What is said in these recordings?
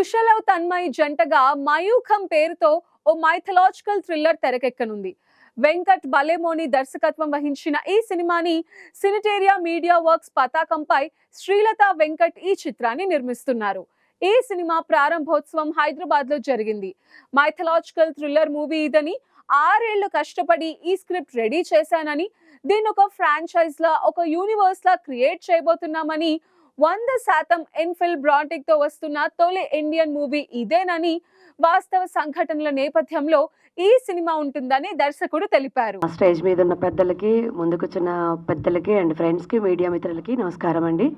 కుశలవ్ తన్మయ్ జంటగా మయూఖం పేరుతో ఓ మైథలాజికల్ థ్రిల్లర్ తెరకెక్కనుంది. వెంకట్ బలేమోని దర్శకత్వం వహించిన ఈ సినిమాని సినిటేరియా మీడియా వర్క్స్ పతాకంపై శ్రీలత వెంకట్ ఈ చిత్రాన్ని నిర్మిస్తున్నారు. ఈ సినిమా ప్రారంభోత్సవం హైదరాబాద్లో జరిగింది. మైథలాజికల్ థ్రిల్లర్ మూవీ ఇదని ఆరేళ్ళు కష్టపడి ఈ స్క్రిప్ట్ రెడీ చేశానని దీన్ని ఒక ఫ్రాంచైజ్ లా ఒక యూనివర్స్ లా క్రియేట్ చేయబోతున్నామని వంద శాతం ఎన్ఫిల్ బ్రాంటిక్తో వస్తున్న తొలి ఇండియన్ మూవీ ఇదేనని వాస్తవ సంఘటనల నేపథ్యంలో ఈ సినిమా ఉంటుందని దర్శకుడు తెలిపారు. స్టేజ్ మీద ఉన్న పెద్దలకి ముందుకొచ్చిన పెద్దలకి అండ్ ఫ్రెండ్స్కి మీడియా మిత్రులకి నమస్కారం అండి.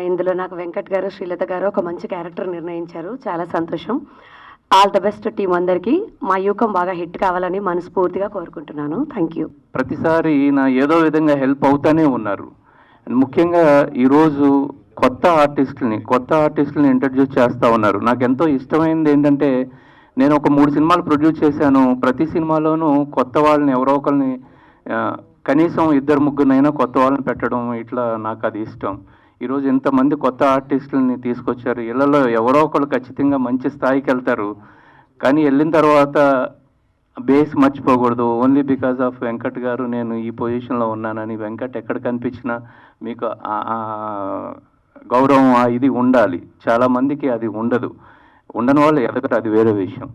ఇందులో నాకు వెంకట్ గారు శ్రీలత గారు ఒక మంచి క్యారెక్టర్ నిర్ణయించారు. చాలా సంతోషం. ఆల్ ద బెస్ట్ టీం అందరికీ. మా యూకం బాగా హిట్ కావాలని మనస్ఫూర్తిగా కోరుకుంటున్నాను. Thank you. ప్రతిసారి నా ఏదో విధంగా హెల్ప్ అవుతానే ఉన్నారు. ముఖ్యంగా ఈరోజు కొత్త ఆర్టిస్టులని కొత్త ఆర్టిస్టులని ఇంట్రడ్యూస్ చేస్తూ ఉన్నారు. నాకు ఎంతో ఇష్టమైనది ఏంటంటే నేను ఒక మూడు సినిమాలు ప్రొడ్యూస్ చేశాను. ప్రతి సినిమాలోనూ కొత్త వాళ్ళని ఎవరో ఒకరిని కనీసం ఇద్దరు ముగ్గురునైనా కొత్త వాళ్ళని పెట్టడం ఇట్లా నాకు అది ఇష్టం. ఈరోజు ఇంతమంది కొత్త ఆర్టిస్టులని తీసుకొచ్చారు. ఇళ్ళలో ఎవరో ఒకరు ఖచ్చితంగా మంచి స్థాయికి వెళ్తారు. కానీ వెళ్ళిన తర్వాత బేస్ మర్చిపోకూడదు. ఓన్లీ బికాజ్ ఆఫ్ వెంకట్ గారు నేను ఈ పొజిషన్లో ఉన్నానని వెంకట్ ఎక్కడ కనిపించినా మీకు గౌరవం ఇది ఉండాలి. చాలామందికి అది ఉండదు. ఉండని వాళ్ళు ఎదగరు అది వేరే విషయం.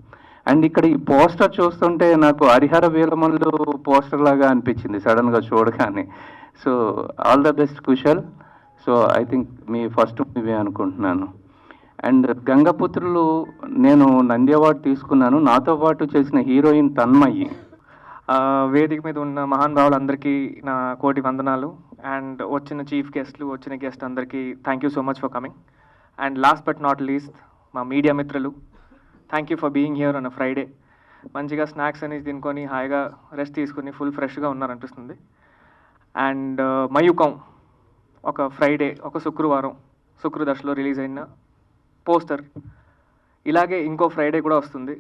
అండ్ ఇక్కడ ఈ పోస్టర్ చూస్తుంటే నాకు హరిహర వీరమల్లు పోస్టర్ లాగా అనిపించింది సడన్గా చూడగానే. So all the best Kushal. So I think me first movie అనుకుంటున్నాను. అండ్ గంగపుత్రులు నేను నంది అవార్డు తీసుకున్నాను. నాతో పాటు చేసిన హీరోయిన్ తన్మయ్యి వేదిక మీద ఉన్న మహానుభావులందరికీ నా కోటి వందనాలు. అండ్ వచ్చిన చీఫ్ గెస్ట్లు వచ్చిన గెస్ట్ అందరికీ thank you so much for coming and last but not least మా మీడియా మిత్రులు thank you for being here on Friday మంచిగా స్నాక్స్ అనేది తినుకొని హాయిగా రెస్ట్ తీసుకుని ఫుల్ ఫ్రెష్గా ఉన్నారనిపిస్తుంది. అండ్ మయూకం ఒక ఫ్రైడే ఒక శుక్రవారం శుక్రదశలో రిలీజ్ అయిన పోస్టర్. ఇలాగే ఇంకో ఫ్రైడే కూడా వస్తుంది.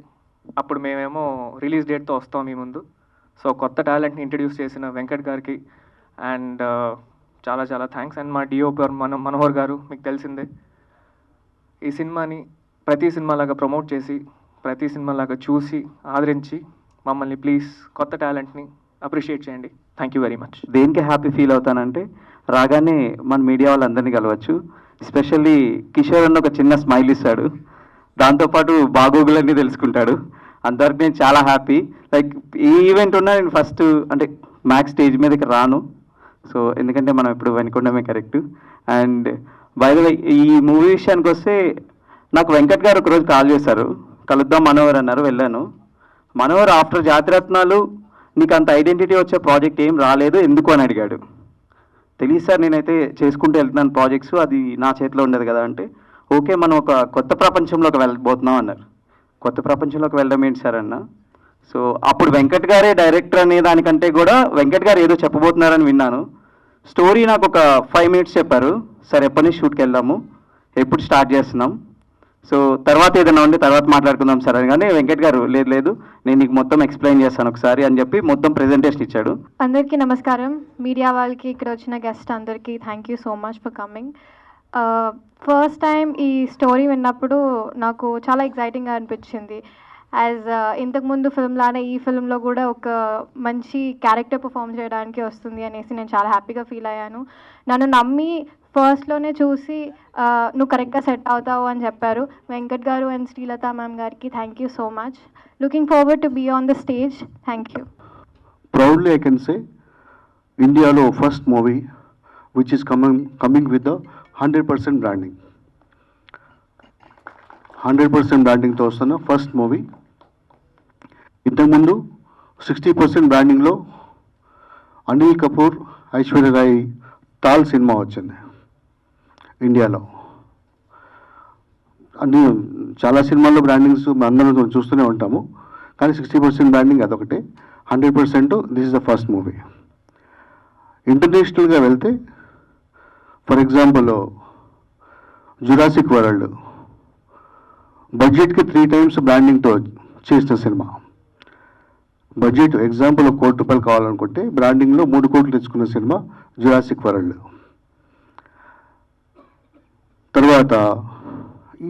అప్పుడు మేమేమో రిలీజ్ డేట్తో వస్తాం మీ ముందు. సో కొత్త టాలెంట్ని ఇంట్రడ్యూస్ చేసిన వెంకట్ గారికి అండ్ చాలా చాలా థ్యాంక్స్. అండ్ మా డిఓపర్ మన మనోహర్ గారు మీకు తెలిసిందే. ఈ సినిమాని ప్రతి సినిమాలాగా ప్రమోట్ చేసి ప్రతి సినిమాలాగా చూసి ఆదరించి మమ్మల్ని ప్లీజ్ కొత్త టాలెంట్ని అప్రిషియేట్ చేయండి. థ్యాంక్ యూ వెరీ మచ్ దేనికి హ్యాపీ ఫీల్ అవుతానంటే రాగానే మన మీడియా వాళ్ళందరినీ కలవచ్చు. ఎస్పెషల్లీ కిషోర్ అన్న ఒక చిన్న స్మైల్ ఇస్తాడు. దాంతోపాటు బాగోగులన్నీ తెలుసుకుంటాడు. అందరికి నేను చాలా హ్యాపీ లైక్ ఈ ఈవెంట్ ఉన్నా నేను ఫస్ట్ అంటే మ్యాక్స్ స్టేజ్ మీదకి రాను. సో ఎందుకంటే మనం ఇప్పుడు వెనుకొండమే correct and by the way ఈ మూవీ విషయానికి వస్తే నాకు వెంకట్ గారు ఒకరోజు కాల్ చేశారు. కలుద్దాం మనోహర్ అన్నారు వెళ్ళాను. మనోహర్ ఆఫ్టర్ జాతిరత్నాలు నీకు అంత ఐడెంటిటీ వచ్చే ప్రాజెక్ట్ ఏం రాలేదు. ఎందుకు అని అడిగాడు. తెలియదు సార్ నేనైతే చేసుకుంటూ వెళ్తున్నాను ప్రాజెక్ట్స్ అది నా చేతిలో ఉండదు కదా అంటే ఓకే మనం ఒక కొత్త ప్రపంచంలోకి వెళ్ళబోతున్నాం అన్నారు. కొత్త ప్రపంచంలోకి వెళ్ళడం ఏంటి సార్ అన్న. సో అప్పుడు వెంకట్ గారే డైరెక్టర్ అనే దానికంటే కూడా వెంకట్ గారు ఏదో చెప్పబోతున్నారని విన్నాను. స్టోరీ నాకు ఒక ఫైవ్ మినిట్స్ చెప్పారు. సార్ ఎప్పటి నుంచి షూట్కి వెళ్దాము? ఎప్పుడు స్టార్ట్ చేస్తున్నాం? సో తర్వాత ఏదైనా ఉంటే తర్వాత మాట్లాడుకుందాం సార్ అని. కానీ వెంకట్ గారు లేదు లేదు నేను నీకు మొత్తం ఎక్స్ప్లెయిన్ చేస్తాను ఒకసారి అని చెప్పి మొత్తం ప్రెజెంటేషన్ ఇచ్చాడు. అందరికీ నమస్కారం. మీడియా వాళ్ళకి ఇక్కడ వచ్చిన గెస్ట్ అందరికీ thank you so much for coming first time ఈ స్టోరీ విన్నప్పుడు నాకు చాలా ఎగ్జైటింగ్గా అనిపించింది. యాజ్ ఇంతకుముందు ఫిల్మ్లానే ఈ ఫిల్మ్లో కూడా ఒక మంచి క్యారెక్టర్ పర్ఫామ్ చేయడానికి వస్తుంది అనేసి నేను చాలా హ్యాపీగా ఫీల్ అయ్యాను. నన్ను నమ్మి ఫస్ట్లోనే చూసి నువ్వు కరెక్ట్గా సెట్ అవుతావు అని చెప్పారు. వెంకట్ గారు అండ్ శ్రీలత మ్యామ్ గారికి thank you so much looking forward to be on the stage thank you proudly I can say ఇండియాలో first movie which is coming coming with the hundred percent branding hundred percent బ్రాండింగ్తో వస్తున్న first movie ఇంతకుముందు sixty percent బ్రాండింగ్లో అనిల్ కపూర్ ఐశ్వర్య రాయ్ తాల్ సినిమా వచ్చింది. ఇండియాలో. అన్ని చాలా సినిమాల్లో బ్రాండింగ్స్ అందరం చూస్తూనే ఉంటాము. కానీ సిక్స్టీ పర్సెంట్ బ్రాండింగ్ అదొకటే. Hundred percent this is the first movie ఇంటర్నేషనల్గా వెళ్తే ఫర్ ఎగ్జాంపుల్ జురాసిక్ వరల్డ్ బడ్జెట్కి త్రీ టైమ్స్ బ్రాండింగ్తో చేసిన సినిమా బడ్జెట్ ఎగ్జాంపుల్ కోటి రూపాయలు కావాలనుకుంటే బ్రాండింగ్లో మూడు కోట్లు తెచ్చుకున్న సినిమా జురాసిక్ వరల్డ్ తర్వాత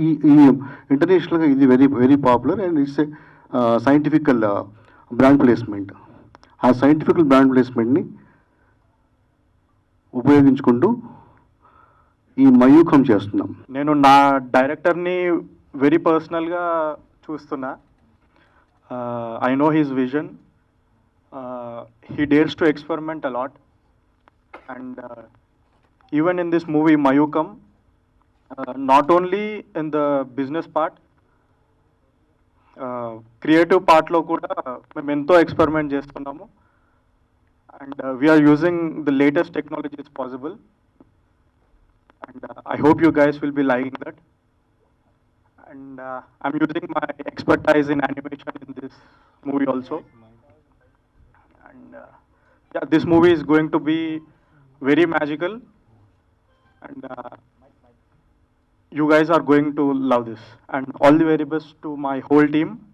ఈ ఈ ఇంటర్నేషనల్గా ఇది very very popular and it's scientifical brand placement ఆ సైంటిఫికల్ బ్రాండ్ ప్లేస్మెంట్ని ఉపయోగించుకుంటూ ఈ మయూఖం చేస్తున్నాం. నేను నా డైరెక్టర్ని వెరీ పర్సనల్గా చూస్తున్నా. I know his vision he dares to experiment a lot and even in this movie Mayookham Not only in the business part creative పార్ట్లో కూడా మేము ఎంతో ఎక్స్పెరిమెంట్ చేస్తున్నాము and we are using the latest technologies possible and uh, I hope you guys will be liking that. And uh, I'm using my expertise in animation in this movie also. And uh, yeah, this movie is going to you guys are going to love this. And all the very best to my whole team.